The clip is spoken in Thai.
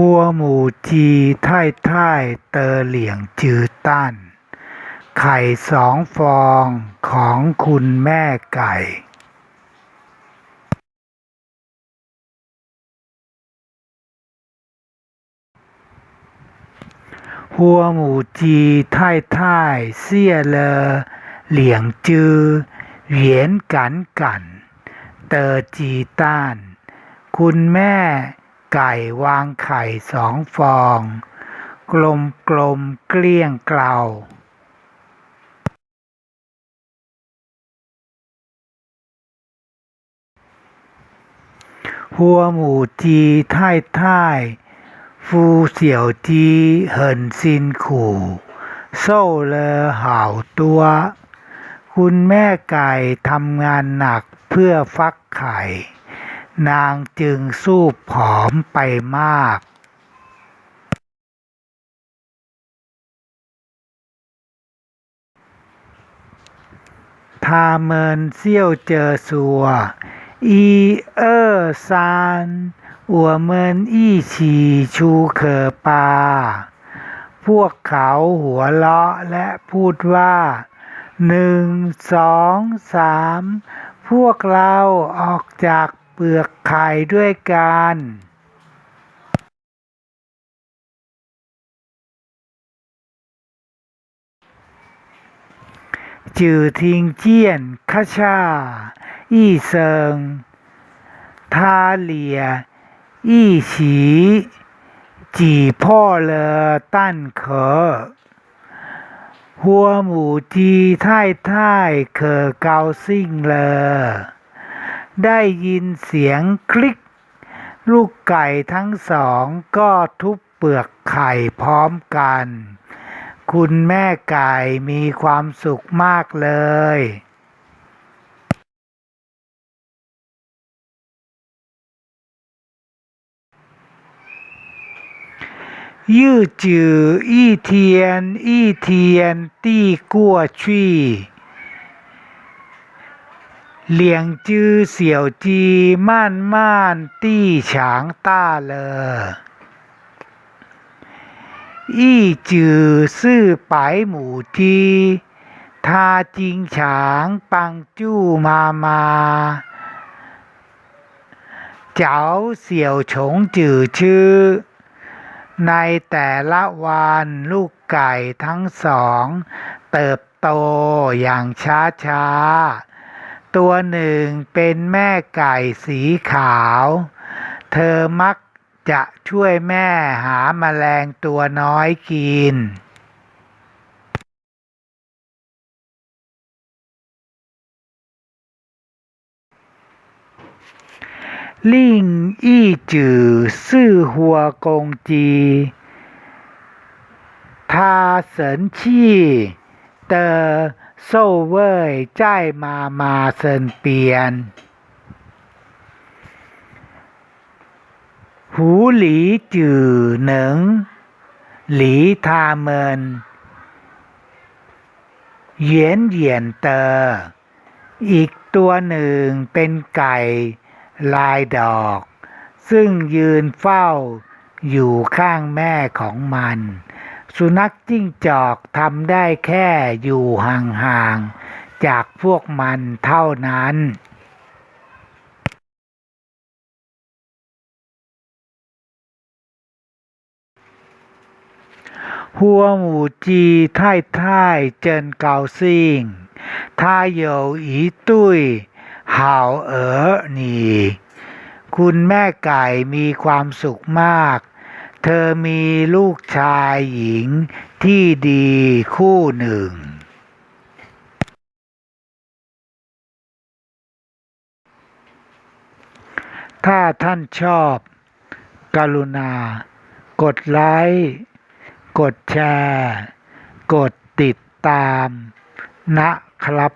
หัวหมูจีท่ายท่เตอเหลี่ยงจือตั้นไข่สองฟองของคุณแม่ไก่หัวหมูจีท่ายท่ายเสี่ยเลอ เหลียงจือ เหวียนกันกัน เตอจีต้าน คุณแม่ ไก่วางไข่สองฟอง กลมกลมเกลี้ยงเกลาหัวหมูจีท่ายท่ายฟูเสี่ยวจีเหินซินขู่โซ่เลอห่าวตัว คุณแม่ไก่ทำงานหนักเพื่อฟักไข่ นางจึงสู้ผอมไปมากทาเมินเซี่ยวเจอสัว อีเออซานอัวเมินอี้ฉีชูเคอปา พวกเขาหัวเราะและพูดว่าหนึ่งสองสามพวกเราออกจาก เปลือกไข่ด้วยกันจือทิงเจียนคาชา อี้เซิง ทาเหลีย อี้ฉี จีพ่อเลอตั้นเขอ หัวหมูจีท่ายท่ายเคอเกาซิ่งเลอ ได้ยินเสียงคลิก ลูกไก่ทั้งสองก็ทุบเปลือกไข่พร้อมกัน คุณแม่ไก่มีความสุขมากเลยยื่จืออี้เทียน อี้เทียน ตี้กั่วชี่ เหลียงจือเสี่ยวจีม่านม่านตี้ฉางต้าเลออี้จือซื่อไปหมู่จีทาจิงฉางปังจู้มามาเจ้าเสี่ยวฉงจือชื่อ ในแต่ละวันลูกไก่ทั้งสอง เติบโตอย่างช้าช้า ตัวหนึ่งเป็นแม่ไก่สีขาว เธอมักจะช่วยแม่หามาแมลงตัวน้อยกิน ลิ่งอี้จือซื่อหัวกงจีทาเสินชี่เตอ โซ่เว่ยจ่ายมามาเซินเปียน หูหลีจือหนิงหลีทาเมินเหยียนเหยียนเตอ อีกตัวหนึ่งเป็นไก่ลายดอก ซึ่งยืนเฝ้าอยู่ข้างแม่ของมัน สุนัขจิ้งจอกทำได้แค่อยู่ห่างๆ จากพวกมันเท่านั้นหัวหมูจีท่ายท่ายเจินเกาซิ่งท่าเหยอีตุ้ยห่าวเอ๋อหนีคุณแม่ไก่มีความสุขมาก เธอมีลูกชายหญิงที่ดีคู่หนึ่ง ถ้าท่านชอบ กรุณา กดไลค์ กดแชร์ กดติดตาม นะครับ